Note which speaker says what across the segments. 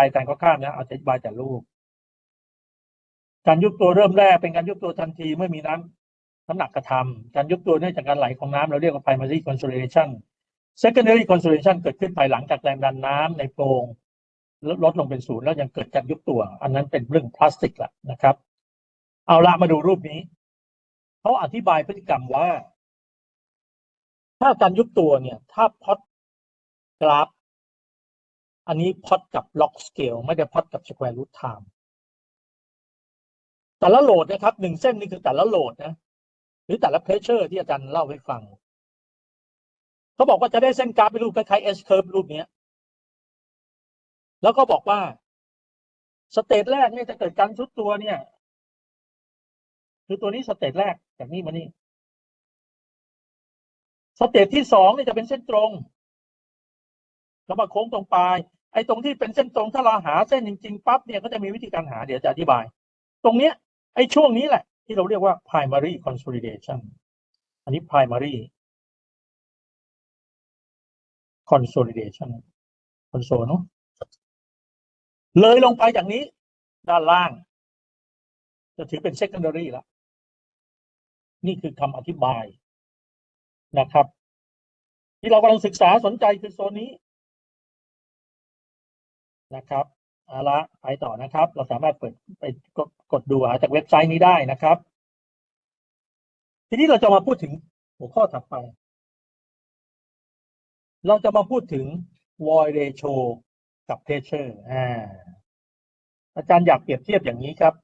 Speaker 1: ายการก็ข้ามนะเอาอธิบายแต่รูป การยุบตัวเริ่มแรกเป็นการยุบตัวทันทีเมื่อมีน้ำน้ำหนักกระทำการยุบตัวเนื่องจากการไหลของน้ำเราเรียกว่า primary consolidation secondary consolidation เกิดขึ้นภายหลังจากแรงดันน้ำในโพรงลดลดลงเป็นศูนย์แล้วยังเกิดการยุบตัว อันนั้นเป็นเรื่องพลาสติกแหละนะครับ เอาละมาดูรูปนี้เขาอธิบายพฤติกรรมว่า ถ้าการยุบตัวเนี่ย ถ้าพอดกราฟ อันนี้พอดกับล็อกสเกลไม่ได้พอดกับสแควร์รูทไทม์แต่ละโหลดนะครับหนึ่งเส้นนี่คือแต่ละโหลดนะ หรือแต่ละเพรสเชอร์ที่อาจารย์เล่าให้ฟัง เขาบอกว่าจะได้เส้นกราฟเป็นรูปคล้ายๆ S curve รูปนี้แล้วก็บอกว่าสเตจแรกเนี่ยจะเกิดการชุดตัวเนี่ย คือตัวนี้สเตจแรกจากนี้มานี่สเตจที่สองเนี่ยจะเป็นเส้นตรง แล้วมาโค้งตรงปลายไอ้ตรงที่เป็นเส้นตรงถ้าเราหาเส้นจริงๆปั๊บเนี่ยก็จะมีวิธีการหาเดี๋ยวจะอธิบาย ตรงเนี้ยไอ้ช่วงนี้แหละ ที่เราเรียกว่า primary consolidation อันนี้ primary consolidation console เนอะเลยลงไปจากนี้ด้านล่าง จะถือเป็น secondary แล้วนี่คือคำอธิบายนะครับ ที่เรากำลังศึกษาสนใจคือโซนนี้ นะครับเอาละไปต่อนะครับ เราสามารถเปิดไปกดกดดูหาจากเว็บไซต์นี้ได้นะครับ ทีนี้เราจะมาพูดถึงหัวข้อถัดไป เราจะมาพูดถึง void ratio กับ pressure อ่าอาจารย์อยากเปรียบเทียบอย่างนี้ครับ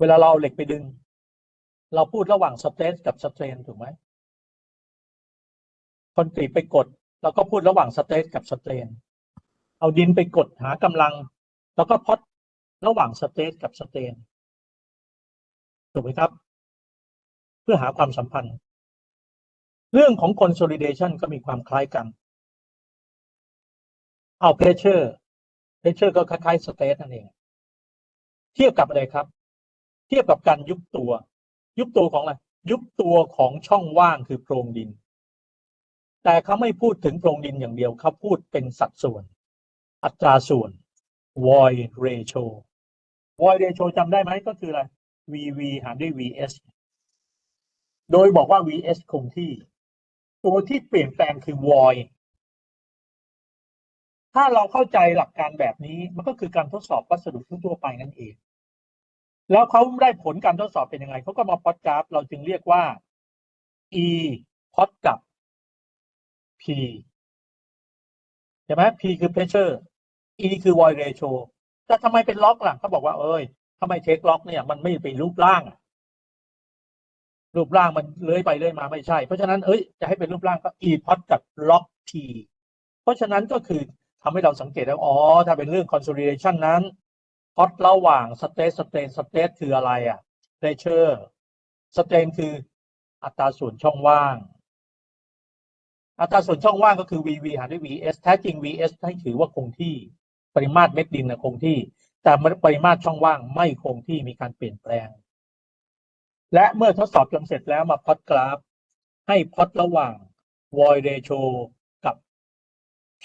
Speaker 1: เวลาเราเอาเหล็กไปดึง เราพูดระหว่าง stress กับ strain ถูกไหมคอนกรีตไปกด แล้วก็พูดระหว่าง stress กับ strain เอาดินไปกดหากำลัง แล้วก็พอดระหว่าง stress กับ strain ถูกไหมครับ เพื่อหาความสัมพันธ์ เรื่องของ consolidation ก็มีความคล้ายกัน เอา pressure pressure ก็คล้ายๆ stress นั่นเอง เทียบกับอะไรครับ เทียบกับการยุบตัว ยุบตัวของอะไร ยุบตัวของช่องว่างคือโพรงดิน แต่เขาไม่พูดถึงโพรงดินอย่างเดียวเขาพูดเป็นสัดส่วน อัตราส่วน void ratio void ratio จำได้ไหมก็คืออะไร VV หารด้วย VS โดยบอกว่า VS คงที่ ตัวที่เปลี่ยนแปลงคือ void ถ้าเราเข้าใจหลักการแบบนี้มันก็คือการทดสอบวัสดุทั่วไปนั่นเอง แล้วเขาได้ผลการทดสอบเป็นยังไงเขาก็มาพอดกราฟ เราจึงเรียกว่า E พอดกับ P ใช่ไหม P คือ pressure E คือ void ratio แต่ทำไมเป็นล็อกล่ะเขาบอกว่าเอ้ยทำไมเทคล็อกเนี่ย มันไม่เป็นรูปร่าง รูปร่างมันเลื้อยไปเลื้อยมาไม่ใช่ เพราะฉะนั้นเอ้ยจะให้เป็นรูปร่างก็ E พอดกับล็อก P เพราะฉะนั้นก็คือทำให้เราสังเกตได้ว่าอ๋อ ถ้าเป็นเรื่อง consolidation นั้นพอดระหว่าง stress strain stress คืออะไรอะ pressure strain คืออัตราส่วนช่องว่าง อัตราส่วนช่องว่างก็คือ VV หารด้วย VS แท้จริง VS ให้ถือว่าคงที่ปริมาตรเม็ดดินนะคงที่ แต่ปริมาตรช่องว่างไม่คงที่มีการเปลี่ยนแปลง และเมื่อทดสอบจนเสร็จแล้วมาพอดกราฟ ให้พอดระหว่าง void ratio กับ P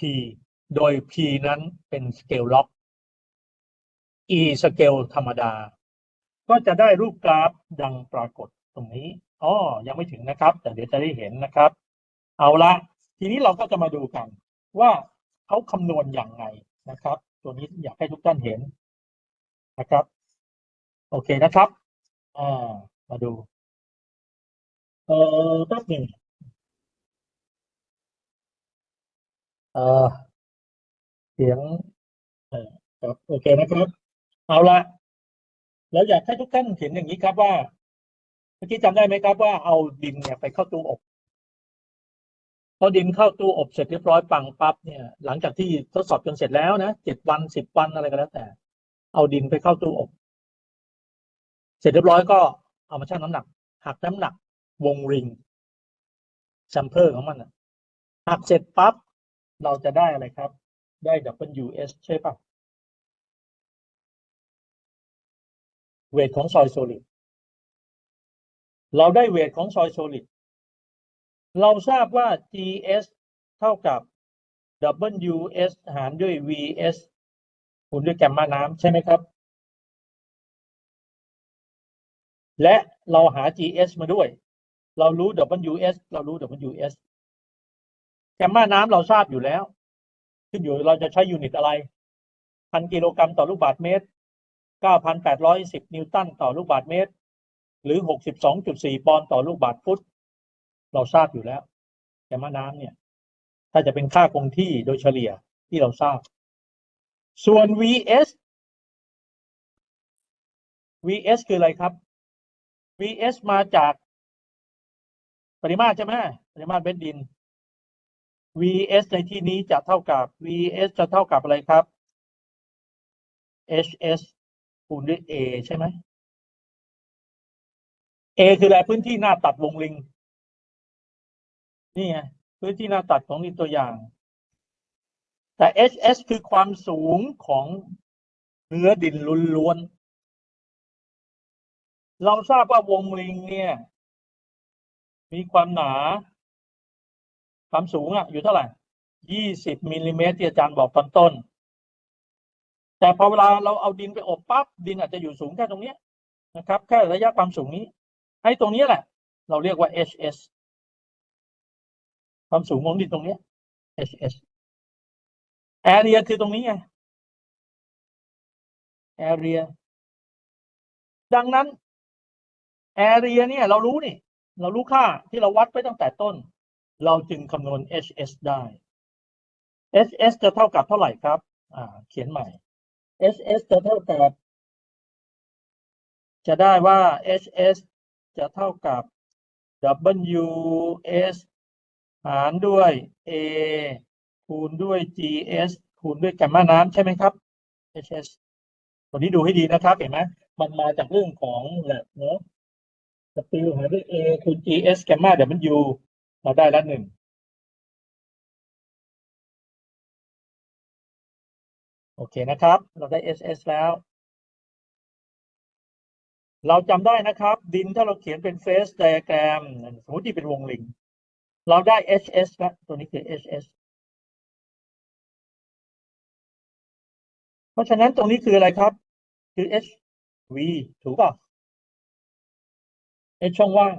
Speaker 1: โดย P นั้นเป็นสเกลล็อก E สเกลธรรมดา ก็จะได้รูปกราฟดังปรากฏตรงนี้อ๋อยังไม่ถึงนะครับ แต่เดี๋ยวจะได้เห็นนะครับ เอาละทีนี้เราก็จะมาดูกัน ว่าเขาคำนวณอย่างไงนะครับ ตัวนี้อยากให้ทุกท่านเห็นนะครับ โอเคนะครับอ่ามาดู เออแป๊บหนึ่งเออเสียงเออครับโอเคนะครับ เอาละแล้วอยากให้ทุกท่านเห็นอย่างนี้ครับว่าเมื่อกี้จำได้ไหมครับว่าเอาดินเนี่ยไปเข้าตู้อบ พอดินเข้าตู้อบเสร็จเรียบร้อยปังปั๊บเนี่ยหลังจากที่ทดสอบจนเสร็จแล้วนะเจ็ดวันสิบวันอะไรก็แล้วแต่ เอาดินไปเข้าตู้อบ เสร็จเรียบร้อยก็เอามาชั่งน้ำหนัก หักน้ำหนัก วงริงแซมเพิลของมันนะหักเสร็จปั๊บเราจะได้อะไรครับ ได้ WS ใช่ปะเวทของซอยโซลิดเราได้เวทของซอยโซลิด เราทราบว่า GS เท่ากับ WS หารด้วย VS คูณด้วยแกมมาน้ำใช่ไหมครับ และเราหา GS มาด้วย เรารู้ WS เรารู้ WS แกมมาน้ำเราทราบอยู่แล้ว ขึ้นอยู่เราจะใช้ยูนิตอะไรพันกิโลกรัมต่อลูกบาศก์เมตร 9,810 นิวตันต่อลูกบาศก์เมตร หรือ 62.4 ปอนด์ต่อลูกบาศก์ฟุต เราทราบอยู่แล้วแกมมาน้ำเนี่ย ถ้าจะเป็นค่าคงที่โดยเฉลี่ยที่เราทราบ ส่วน vs vs คืออะไรครับ vs มาจากปริมาตรใช่ไหมปริมาตรเบ็ดดิน vs ในที่นี้จะเท่ากับ vs จะเท่ากับอะไรครับ hs คูณด้วย a ใช่ไหม a คืออะไรพื้นที่หน้าตัดวงลิง นี่ไงพื้นที่หน้าตัดของนี่ตัวอย่าง แต่ hs คือความสูงของเนื้อดินล้วนๆเราทราบว่าวงลิงเนี่ย มีความหนา ความสูงอะอยู่เท่าไหร่20มิลลิเมตรที่อาจารย์บอกตอนต้น แต่พอเวลาเราเอาดินไปอบปั๊บดินอาจจะอยู่สูงแค่ตรงนี้นะครับ แค่ระยะความสูงนี้ ให้ตรงนี้แหละ เราเรียกว่า HS ความสูงของดินตรงนี้ HS area คือตรงนี้ไง area ดังนั้น area เนี่ยเรารู้นี่ เรารู้ค่าที่เราวัดไปตั้งแต่ต้น เราจึงคำนวณ HS ได้ HS จะเท่ากับเท่าไหร่ครับ อ่า เขียนใหม่ HS จะเท่ากับ จะได้ว่า HS จะเท่ากับ WS หารด้วย A คูณด้วย GS คูณด้วยแกมมาน้ำใช่ไหมครับ HS ตัวนี้ดูให้ดีนะครับ เห็นไหมมันมาจากเรื่องของและเนาะ W หารด้วย A คูณ GS แกมมา W เราได้แล้วหนึ่งโอเคนะครับ เราได้ SS แล้ว เราจำได้นะครับ ดินถ้าเราเขียนเป็นเฟสไดอะแกรมสมมติที่เป็นวงลิง เราได้ HS แล้วตัวนี้คือ HS เพราะฉะนั้นตรงนี้คืออะไรครับ คือ HV ถูกป่ะ H ช่องว่าง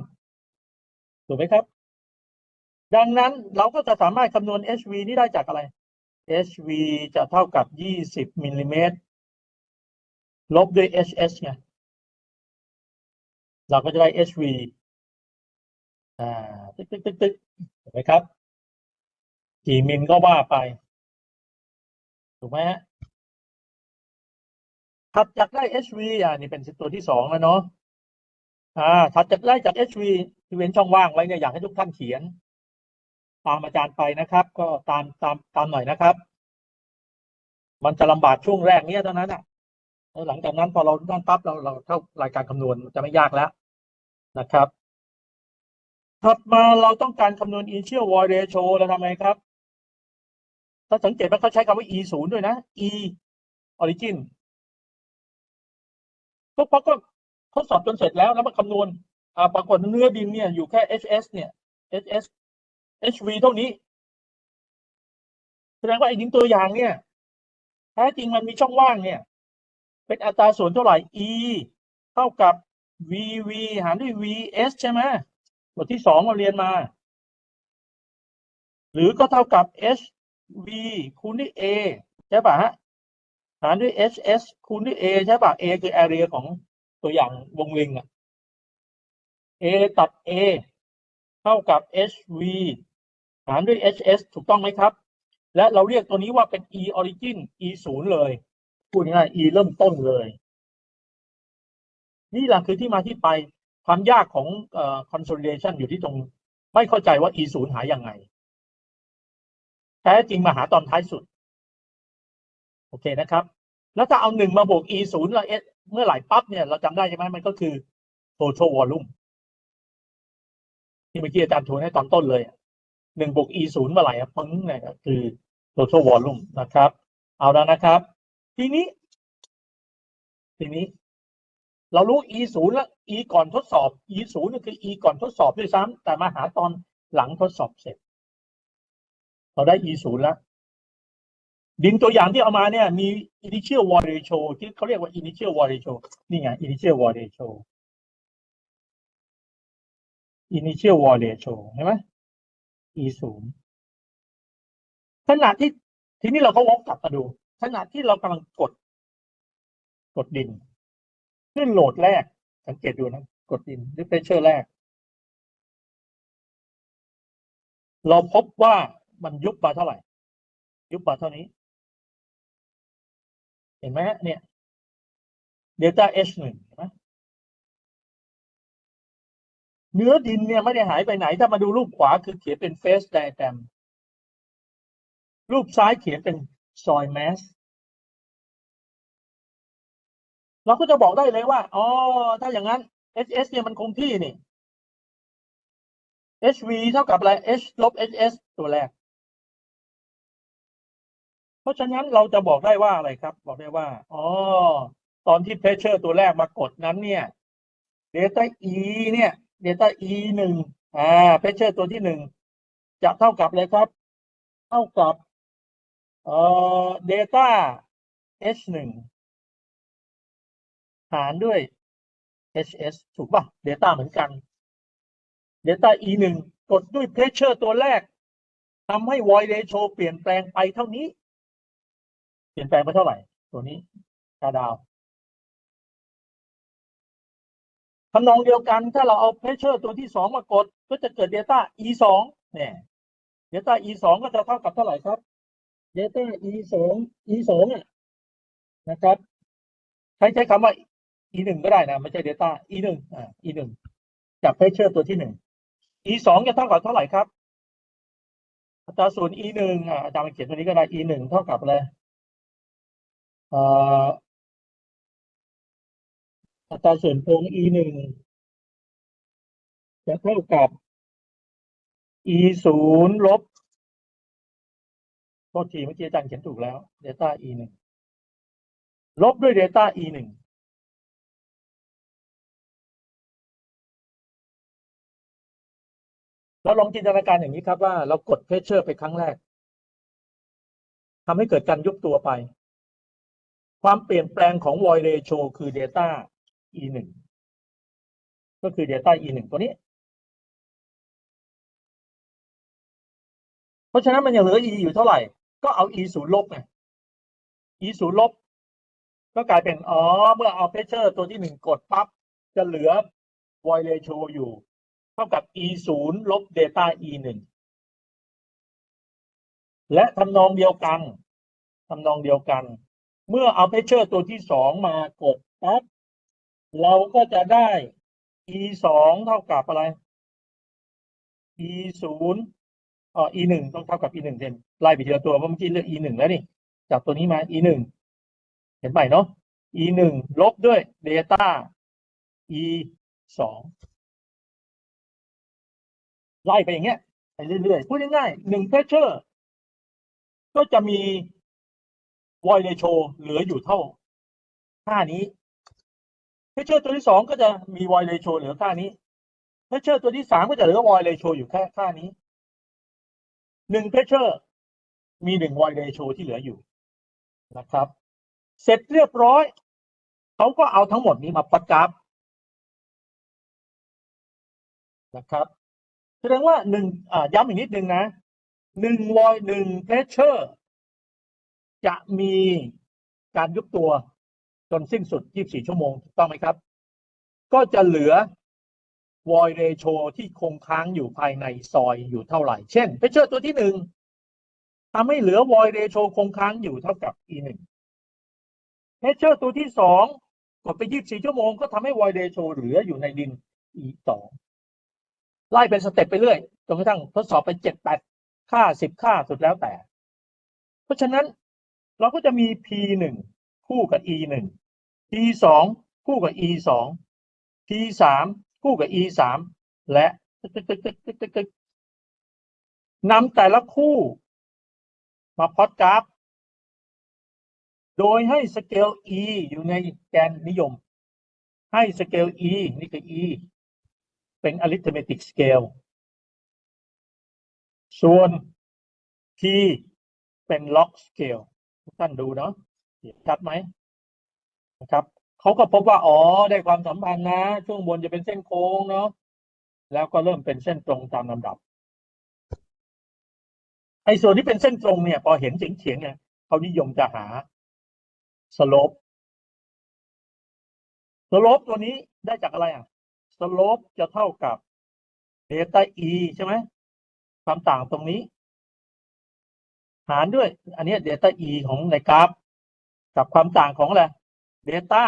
Speaker 1: ถูกไหมครับ ดังนั้นเราก็จะสามารถคำนวณ HV นี้ได้จากอะไร HV จะเท่ากับ 20มิลลิเมตรลบด้วย HS ไงเราก็จะได้ HV อ่าตึ๊กตึ๊กตึ๊กตึ๊กถูกไหมครับ กี่มิลก็ว่าไป ถูกไหมฮะถัดจากได้ HV อ่านี่เป็นตัวที่สองแล้วเนาะอ่าถัดจากได้จาก HV ที่เว้นช่องว่างไว้เนี่ยอยากให้ทุกท่านเขียน ตามอาจารย์ไปนะครับ ก็ตามตามตามหน่อยนะครับ มันจะลำบากช่วงแรกเนี้ยเท่านั้นอะแล้วหลังจากนั้นพอเรานั่นปั๊บเราเราเข้ารายการคำนวณมันจะไม่ยากแล้วนะครับ ถัดมาเราต้องการคำนวณ initial void ratio เราทำไงครับ ถ้าสังเกตว่าเขาใช้คำว่า e ศูนย์ด้วยนะ e origin ก็เพราะก็ทดสอบจนเสร็จแล้วแล้วมาคำนวณอ่าปรากฏเนื้อดินเนี่ยอยู่แค่ hs เนี่ย hs hv เท่านี้ แสดงว่าไอ้ดินตัวอย่างเนี่ยแท้จริงมันมีช่องว่างเนี่ย เป็นอัตราส่วนเท่าไหร่ e เท่ากับ vv หารด้วย vs ใช่ไหม บทที่สองเราเรียนมา หรือก็เท่ากับ hv คูณด้วย a ใช่ป่ะฮะหารด้วย hs คูณด้วย a ใช่ป่ะ a คือ area ของตัวอย่างวงลิงอะ a ตัด a เท่ากับ hv หารด้วย hs ถูกต้องไหมครับ และเราเรียกตัวนี้ว่าเป็น e origin e ศูนย์เลยพูดง่าย e เริ่มต้นเลย นี่แหละคือที่มาที่ไป ความยากของเอ่อ consolidation อยู่ที่ตรง ไม่เข้าใจว่า e ศูนย์หายยังไง แท้จริงมาหาตอนท้ายสุด โอเคนะครับ แล้วถ้าเอาหนึ่งมาบวก e ศูนย์ล้วเอเมื่อไหร่ปั๊บเนี่ย เราจำได้ใช่ไหมมันก็คือ total volume ที่เมื่อกี้อาจารย์ทวนให้ตอนต้นเลยหนึ่งบวก e ศูนย์เมื่อไหร่อะพึ่งเนี่ยคือ total volume นะครับ เอาแล้วนะครับ ทีนี้ ทีนี้ เรารู้ e ศูนย์แล้ว e ก่อนทดสอบ e ศูนย์คือ e ก่อนทดสอบด้วยซ้ำแต่มาหาตอนหลังทดสอบเสร็จ เราได้ e ศูนย์แล้ว ดินตัวอย่างที่เอามาเนี่ย มี initial wall ratio ที่เขาเรียกว่า initial wall ratio นี่ไง initial wall ratio initial wall ratio เห็นไหม e ศูนย์ขณะที่ทีนี้เราก็วกกลับมาดู ขณะที่เรากำลังกด กดดิน ขึ้นโหลดแรก สังเกตดูนะกดดินหรือเพชเชอร์แรก เราพบว่ามันยุบมาเท่าไหร่ ยุบมาเท่านี้ เห็นไหมเนี่ยเดลต้า H หนึ่งเห็นไหมเนื้อดินเนี่ยไม่ได้หายไปไหน ถ้ามาดูรูปขวาคือเขียนเป็นเฟสไดแกรมรูปซ้ายเขียนเป็นซอยแมส เราก็จะบอกได้เลยว่าอ๋อถ้าอย่างนั้น HS เนี่ยมันคงที่นี่ HV เท่ากับอะไร H ลบ HS ตัวแรก เพราะฉะนั้นเราจะบอกได้ว่าอะไรครับ บอกได้ว่าอ๋อตอนที่เพรสเชอร์ตัวแรกมากดนั้นเนี่ยเดต้า E เนี่ยเดต้า E หนึ่งอ่าเพรสเชอร์ตัวที่หนึ่งจะเท่ากับเลยครับ เท่ากับเอ่อเดต้า H หนึ่ง หารด้วย HS ถูกป่ะเดลต้าเหมือนกันเดลต้า E หนึ่งกดด้วยเพรสเชอร์ตัวแรกทำให้ void ratio เปลี่ยนแปลงไปเท่านี้ เปลี่ยนแปลงไปเท่าไหร่ ตัวนี้คาดาวทำนองเดียวกันถ้าเราเอาเพรสเชอร์ตัวที่สองมากด ก็จะเกิด Delta E สองเนี่ย Delta E สองก็จะเท่ากับเท่าไหร่ครับ Delta E สอง E สองนะครับ ใช้ใช้คำว่า E หนึ่งก็ได้นะ ไม่ใช่ Delta E หนึ่งอ่า E หนึ่งจากเพรสเชอร์ตัวที่หนึ่ง E สองจะเท่ากับเท่าไหร่ครับอัตราส่วน E หนึ่งอ่าอาจารย์มาเขียนตัวนี้ก็ได้ E หนึ่งเท่ากับอะไรเอ่ออัตราส่วนโค้ง e หนึ่งจะเท่ากับ e ศูนย์ลบโทษทีเมื่อกี้อาจารย์เขียนถูกแล้วเดลต้า e หนึ่งลบด้วยเดลต้า e หนึ่ง เราลองจินตนาการอย่างนี้ครับว่าเรากดเพรสเชอร์ไปครั้งแรกทำให้เกิดการยุบตัวไป ความเปลี่ยนแปลงของ void ratio คือ delta e หนึ่งก็คือ delta e หนึ่งตัวนี้ เพราะฉะนั้นมันยังเหลือ e อยู่เท่าไหร่ ก็เอา e ศูนย์ลบไง e ศูนย์ลบก็กลายเป็น อ๋อ เมื่อเอาเพชเชอร์ตัวที่หนึ่งกดปั๊บจะเหลือ void ratio อยู่ ท่ากับ e ศูนย์ลบ delta e หนึ่งและทำนองเดียวกันทำนองเดียวกัน เมื่อเอาเพชเชอร์ตัวที่สองมากดปั๊บเราก็จะได้ e สองเท่ากับอะไร e ศูนย์อ๋อ e หนึ่งต้องเท่ากับ e หนึ่งเด่นไล่ไปทีละตัวเพราะเมื่อกี้เลือก e หนึ่งแล้วนี่จากตัวนี้มา e หนึ่งเห็นไหมเนาะ e หนึ่งลบด้วย delta e สอง ไล่ไปอย่างเงี้ยไปเรื่อยๆพูดง่ายๆหนึ่งเพชเชอร์ก็จะมี void ratio เหลืออยู่เท่าค่านี้เพชเชอร์ตัวที่สองก็จะมี void ratio เหลือค่านี้เพชเชอร์ตัวที่สามก็จะเหลือ void ratio อยู่แค่ค่านี้หนึ่งเพชเชอร์มีหนึ่ง void ratio ที่เหลืออยู่นะครับ เสร็จเรียบร้อยเขาก็เอาทั้งหมดนี้มาพอดกราฟนะครับ แสดงว่าหนึ่งย้ำอีกนิดนึงนะหนึ่งวอยหนึ่งเพชเชอร์จะมีการยุบตัวจนสิ้นสุด 24 ชั่วโมงถูกต้องไหมครับ ก็จะเหลือ void ratio ที่คงค้างอยู่ภายในซอยอยู่เท่าไหร่ เช่นเพชเชอร์ตัวที่หนึ่งทำให้เหลือ void ratio คงค้างอยู่เท่ากับ e หนึ่งเพชเชอร์ตัวที่สองกดไป 24 ชั่วโมงก็ทำให้ void ratio เหลืออยู่ในดิน e สอง ไล่เป็นสเต็ปไปเรื่อยจนกระทั่งทดสอบไปเจ็ดแปดค่าสิบค่าสุดแล้วแต่ เพราะฉะนั้นเราก็จะมี p หนึ่งคู่กับ e หนึ่ง p สองคู่กับ e สอง p สามคู่กับ e สามและนำแต่ละคู่ มาพอดกราฟ โดยให้สเกล e อยู่ในแกนนิยม ให้สเกล e นี่คือ e เป็น arithmetic scale ส่วน p เป็น log scale ทุกท่านดูเนาะเห็นชัดไหมนะครับเขาก็พบว่า อ๋อ ได้ความสัมพันธ์นะ ช่วงบนจะเป็นเส้นโค้งเนาะแล้วก็เริ่มเป็นเส้นตรงตามลำดับไอ้ส่วนที่เป็นเส้นตรงเนี่ย พอเห็นเฉียงๆเนี่ยเขานิยมจะหาสโลปสโลปตัวนี้ได้จากอะไรอะ โลปจะเท่ากับเดลต้า e ใช่ไหมความต่างตรงนี้ หารด้วย อันนี้เดลต้า e ของในกราฟ กับความต่างของอะไรเดลต้า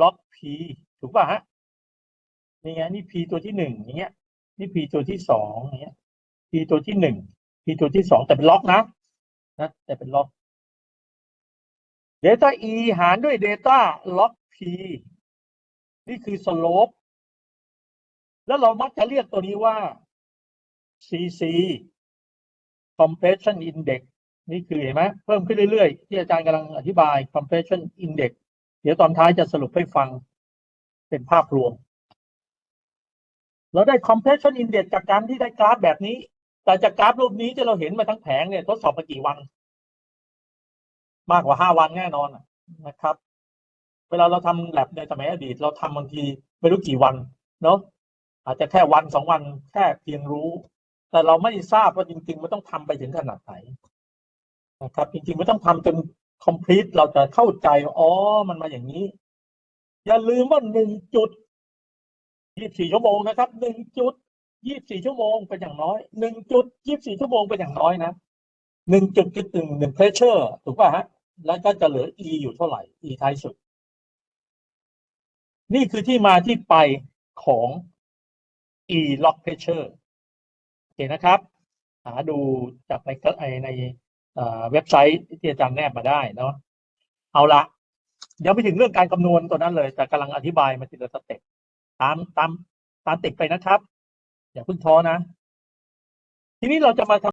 Speaker 1: ล็อก p ถูกป่ะฮะนี่ไงนี่ p ตัวที่หนึ่งอย่างเงี้ย นี่ p ตัวที่สองอย่างเงี้ย p ตัวที่หนึ่ง p ตัวที่สองแต่เป็นล็อกนะนะแต่เป็นล็อกเดลต้า e หารด้วยเดลต้าล็อก p นี่คือสโลป แล้วเรามักจะเรียกตัวนี้ว่า cc compression index นี่คือเห็นไหมเพิ่มขึ้นเรื่อยๆ ที่อาจารย์กำลังอธิบาย compression index เดี๋ยวตอนท้ายจะสรุปให้ฟังเป็นภาพรวม เราได้ compression index จากการที่ได้กราฟแบบนี้ แต่จากกราฟรูปนี้ที่เราเห็นมาทั้งแผงเนี่ยทดสอบมากี่วัน มากกว่าห้าวันแน่นอนนะครับ เวลาเราทำแลบในสมัยอดีต เราทำบางทีไม่รู้กี่วันเนาะ อาจจะแค่วันสองวันแค่เพียงรู้ แต่เราไม่ทราบว่าจริง ๆ มันต้องทำไปถึงขนาดไหนนะครับ จริงๆมันต้องทำจน complete เราจะเข้าใจอ๋อมันมาอย่างนี้ อย่าลืมว่าหนึ่งจุดยี่สี่ชั่วโมงนะครับหนึ่งจุดยี่สี่ชั่วโมงเป็นอย่างน้อยหนึ่งจุดยี่สี่ชั่วโมงเป็นอย่างน้อยนะหนึ่งจุดจุดหนึ่งหนึ่ง pressure ถูกป่ะฮะแล้วก็จะเหลือ e อยู่เท่าไหร่ e ท้ายสุด นี่คือที่มาที่ไปของ e log pressure โอเคนะครับ หาดูจากในในเอ่อเว็บไซต์ที่อาจารย์แนบมาได้เนาะเอาละเดี๋ยวไปถึงเรื่องการคำนวณตัวนั้นเลย แต่กำลังอธิบายมาทีละสเต็ปตามตามตามติดไปนะครับ อย่าเพิ่งท้อนะ ทีนี้เราจะมาทำ